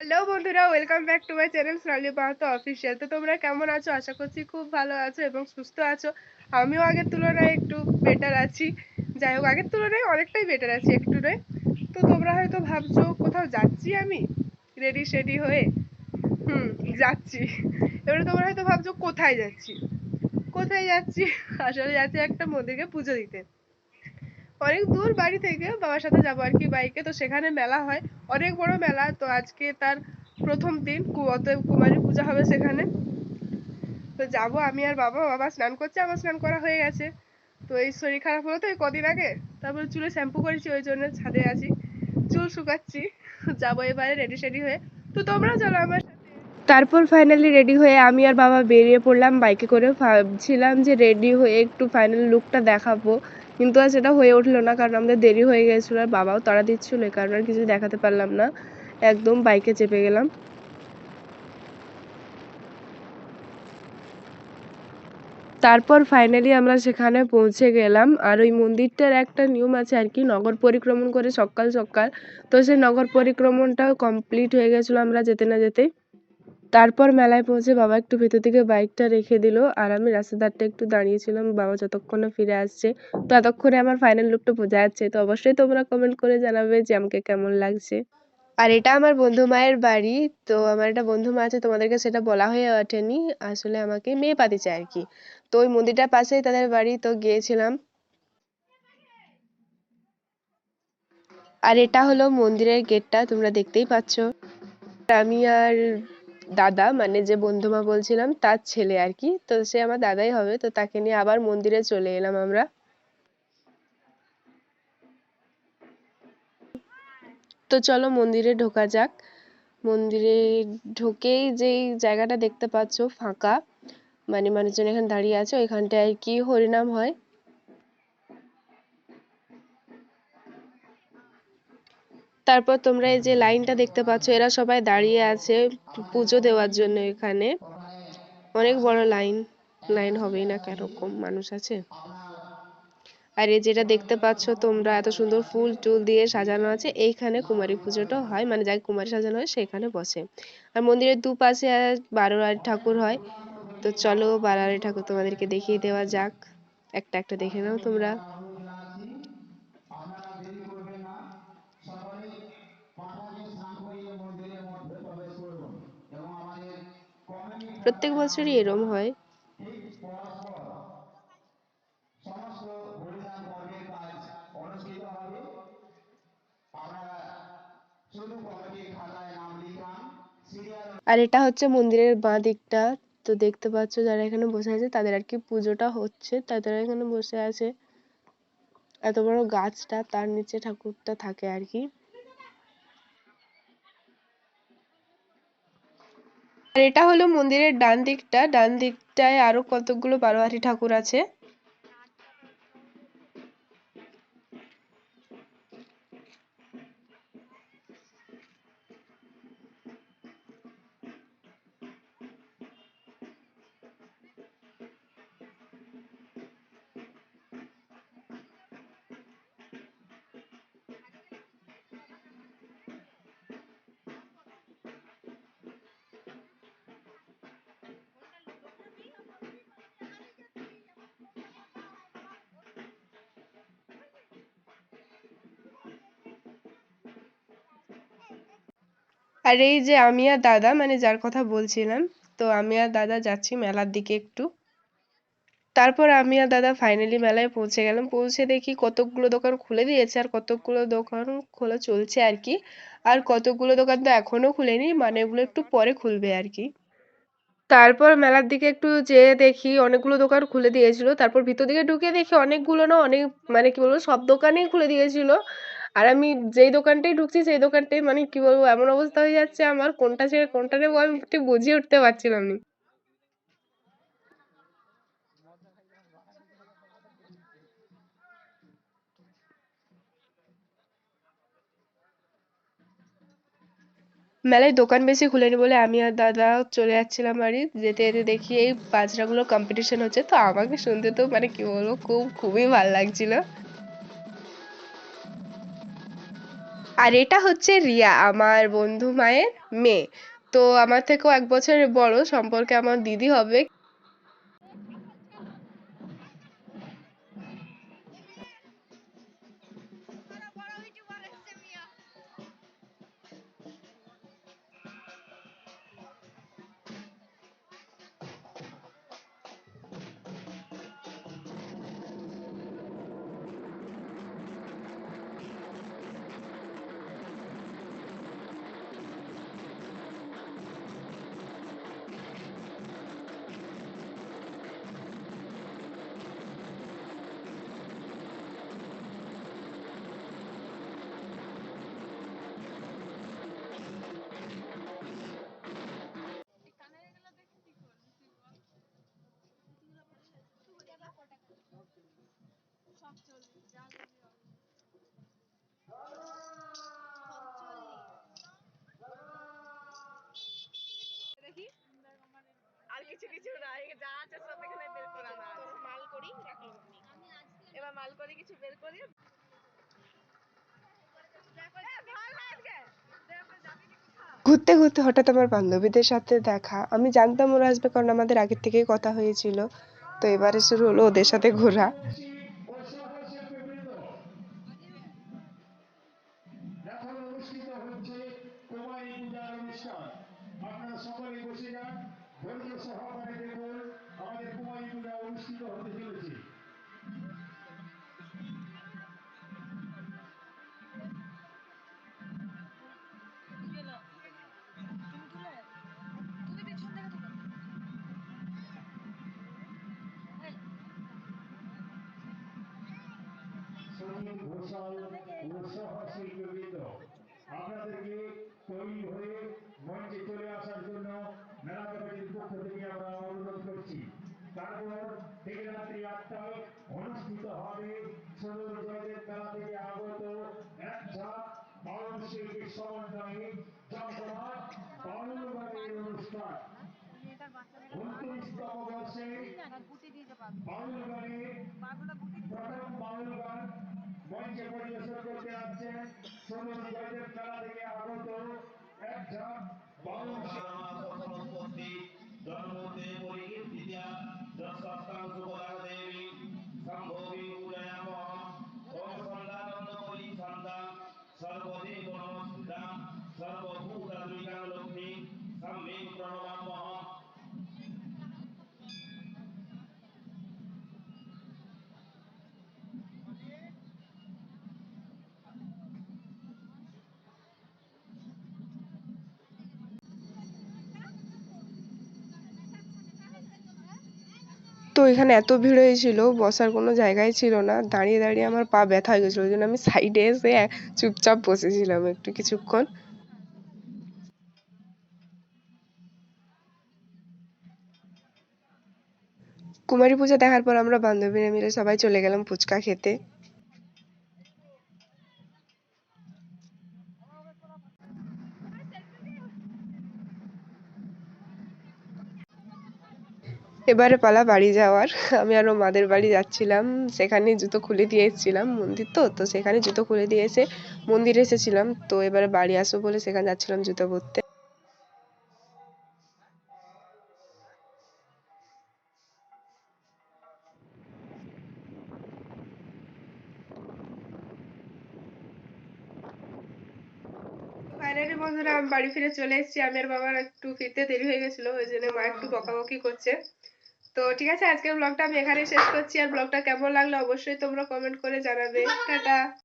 Hello বন্ধুরা welcome back to my channel Sonali Pahato official তো তোমরা কেমন আছো? আশা করছি খুব ভালো আছো এবং সুস্থ আছো। আমিও আগের তুলনায় একটু বেটার আছি। যাই হোক, আগের তুলনায় অনেকটাই বেটার আছি একটু নয়। তো তোমরা হয়তো ভাবছ, কোথাও যাচ্ছি আমি? রেডি সেডি হয়ে? হুম, যাচ্ছি। এবারে তোমরা হয়তো ভাবছ, কোথায় যাচ্ছি? কোথায় যাচ্ছি? আসলে যাচ্ছি একটা মন্দিরকে পুজো দিতে। অনেক দূর বাড়ি থেকে বাবার সাথে যাব আর কি বাইকে। তো সেখানে মেলা হয়। অনেক বড় মেলা। তো আজকে তার প্রথম দিন। অতএব কুমারী পূজা হবে সেখানে। তো যাব আমি আর বাবা। বাবা স্নান করছে। আমার স্নান করা হয়ে গেছে। তো এই শরীর খারাপ হলো তো এই কদিন আগে। তারপরে চুলে শ্যাম্পু করেছি, ওই জন্য ছাদে আছি। চুল শুকাচ্ছি। যাব এবারে রেডি সেডি হয়ে। তো তোমরা চলো আমার তারপর ফাইনালি রেডি হয়ে আমি আর বাবা বেরিয়ে পড়লাম বাইকে করে। ভাবছিলাম যে রেডি হয়ে একটু ফাইনাল লুকটা দেখাবো, কিন্তু আর সেটা হয়ে উঠল না কারণ আমাদের দেরি হয়ে গেছিল আর বাবাও তাড়া দিচ্ছিল এই কারণে আর কিছু দেখাতে পারলাম না। একদম বাইকে চেপে গেলাম। তারপর ফাইনালি আমরা সেখানে পৌঁছে গেলাম। আর ওই মন্দিরটার একটা নিয়ম আছে আর কি, নগর পরিক্রমণ করে সকাল সকাল। তো সেই নগর পরিক্রমণটাও কমপ্লিট হয়ে গেছিল আমরা যেতে না যেতেই। তারপর মেলায় পৌঁছে বাবা একটু ভেতর দিকে বাইকটা রেখে দিল আর আমি রাস্তার ধারটা একটু দাঁড়িয়েছিলাম। বাবা যতক্ষণে ফিরে আসছে তো ততক্ষণে আমার ফাইনাল লুকটা বোঝা যাচ্ছে। তো অবশ্যই তোমরা কমেন্ট করে জানাবে যে আমাকে কেমন লাগছে। আর এটা আমার বন্ধু মায়ের বাড়ি, তো আমার একটা বন্ধু মা আছে, তোমাদেরকে সেটা বলা হয়ে ওঠেনি। আসলে আমাকে মেয়ে পাঠিয়েছে আর কি। তো ওই মন্দিরটার পাশেই তাদের বাড়ি, তো গিয়েছিলাম। আর এটা হলো মন্দিরের গেটটা তোমরা দেখতেই পাচ্ছ। আমি আর দাদা মানে যে বন্ধু মা বলছিলাম, তার ছেলে আর কি। তো সে আমার দাদাই হবে, তো তাকে নিয়ে আবার মন্দিরে চলে এলাম আমরা। তো চলো মন্দিরে ঢোকা যাক। মন্দিরে ঢুকেই যেই জায়গাটা দেখতে পাচ্ছ, ফাঁকা। মানে মানুষজন এখানে দাঁড়িয়ে আছে, ওইখানটায় আর কি হরিনাম হয়। তারপর তোমরা এই যে লাইনটা দেখতে পাচ্ছ, এরা সবাই দাঁড়িয়ে আছে পুজো দেওয়ার জন্য এখানে। অনেক বড় লাইন লাইন হবেই না কেরকম মানুষ আছে। আর এই যেটা দেখতে পাচ্ছ তোমরা, এত সুন্দর ফুল টুল দিয়ে সাজানো আছে, এইখানে কুমারী পুজোটা হয় মানে যাকে কুমারী সাজানো হয় সেখানে বসে। আর মন্দিরের দুপাশে বারোয়ারি ঠাকুর হয়। তো চলো বারোয়ারি ঠাকুর তোমাদেরকে দেখিয়ে দেওয়া যাক। একটা একটা দেখে নাও তোমরা। প্রত্যেক বছরই এরম হয়। আর এটা হচ্ছে মন্দিরের বাঁ দিকটা। তো দেখতে পাচ্ছ যারা এখানে বসে আছে, তাদের আর কি পুজোটা হচ্ছে। তাদের এখানে বসে আছে। এত বড় গাছটা, তার নিচে ঠাকুরটা থাকে আর কি। এটা হলো মন্দিরের ডান দিকটা ডান দিকটায় আরও কতগুলো বারোয়ারি ঠাকুর আছে। আর এই যে আমি আর দাদা মানে যার কথা বলছিলাম, তো আমি আর দাদা যাচ্ছি মেলার দিকে একটু। তারপর আমি আর দাদা ফাইনালি মেলায় পৌঁছে গেলাম। পৌঁছে দেখি কতকগুলো দোকান খুলে দিয়েছে আর কতকগুলো দোকান খোলা চলছে আর কি। আর কতগুলো দোকান তো এখনও খুলেনি মানে ওগুলো একটু পরে খুলবে আর কি। তারপর মেলার দিকে একটু যেয়ে দেখি অনেকগুলো দোকান খুলে দিয়েছিল। তারপর ভিতর দিকে ঢুকে দেখি অনেকগুলো না অনেক মানে কি বলব, সব দোকানেই খুলে দিয়েছিল। আর আমি যেই দোকানটাই ঢুকছি, সেই দোকানটাই মানে কি বলব, এমন অবস্থা হয়ে যাচ্ছে আমার, কোনটা ছেড়ে কোনটা নেব আমি ঠিক বুঝিয়ে উঠতে পারছিলাম না। মেলায় দোকান বেশি খুলেনি বলে আমি আর দাদা চলে যাচ্ছিলাম বাড়ি, যেতে যেতে দেখি এই বাজনাগুলো কম্পিটিশন হচ্ছে, তো আমাকে শুনতে তো মানে কি বলব, খুব, খুবই ভালো লাগছিল। আর এটা হচ্ছে রিয়া, আমার বন্ধু মায়ের মেয়ে। তো আমার থেকেও এক বছরের বড়, সম্পর্কে আমার দিদি হবে। কিছু কিছু নাই। যা আছে সব এখানে বের করা না মাল করি রাখলাম এবার মাল করি কিছু বের করি? ঘুরতে ঘুরতে হঠাৎ আমার বান্ধবীদের সাথে দেখা। আমি জানতাম ওরা আসবে কারণ আমাদের আগের থেকেই কথা হয়েছিল। তো এবারে শুরু হলো ওদের সাথে ঘোরা। ঘোষাল উৎসাহ শিল্পবৃন্দ আপনাদেরকে তৈরি হয়ে মঞ্চে চলে আসার জন্য মেলা কমিটির পক্ষ থেকে আমরা অনুরোধ করছি। তারপর ঠিক রাত্রি আটটায় অনুষ্ঠিত হবে সদর জয়দেব মেলা থেকে আগত এক ঝাঁক বাউল শিল্পীর সমন্বয়ে জমজমাট বাউল গানের অনুষ্ঠান। উনত্রিশতম বর্ষে বাউল গান মঞ্চে পরিবেশন করতে সদর জয়দেব মেলা থেকে আগত এক ঝাঁক সুবলাদেবী সম্ভবী পরিছন্দা সর্বদেব সর্বভূতদ্বিকাং লক্ষ্মী প্রণমামহম তো এখানে এত ভিড় হয়েছিল, বসার কোনো জায়গাই ছিল না। দাঁড়িয়ে দাঁড়িয়ে আমার পা ব্যথা হয়ে গেছিল ওই জন্য আমি সাইডে এসে চুপচাপ বসেছিলাম একটু কিছুক্ষণ। কুমারী পূজা দেখার পর আমরা বান্ধবীরা মিলে সবাই চলে গেলাম ফুচকা খেতে। এবারে পালা বাড়ি যাওয়ার। আমি আরও মাদের বাড়ি যাচ্ছিলাম। সেখানে জুতো খুলে দিয়ে এসেছিলাম, মন্দির তো তো সেখানে জুতো খুলে দিয়ে এসে মন্দিরে এসেছিলাম। তো এবারে বাড়ি আসব বলে সেখানে যাচ্ছিলাম জুতো পরতে। ফাইনালি বন্ধুরা বাড়ি ফিরে চলে এসেছি। আমি আর বাবার একটু ফিরতে দেরি হয়ে গেছিল, ওই জন্য মা একটু বকাবকি করছে। তো ঠিক আছে, আজকের ব্লগটা আমি এখানে শেষ করছি। আর ব্লগটা কেমন লাগল অবশ্যই তোমরা কমেন্ট করে জানাবে। টাটা।